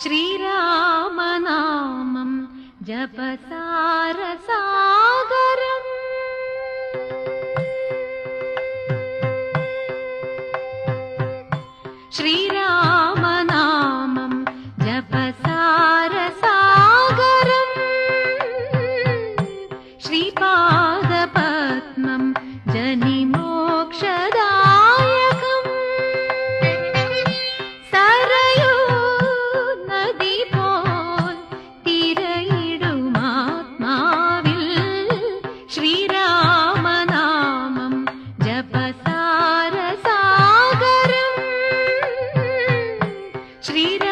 श्रीरामनामं जपसारसागरम्। श्रीरामनामं जपसारसागरम्। Shripa Shriram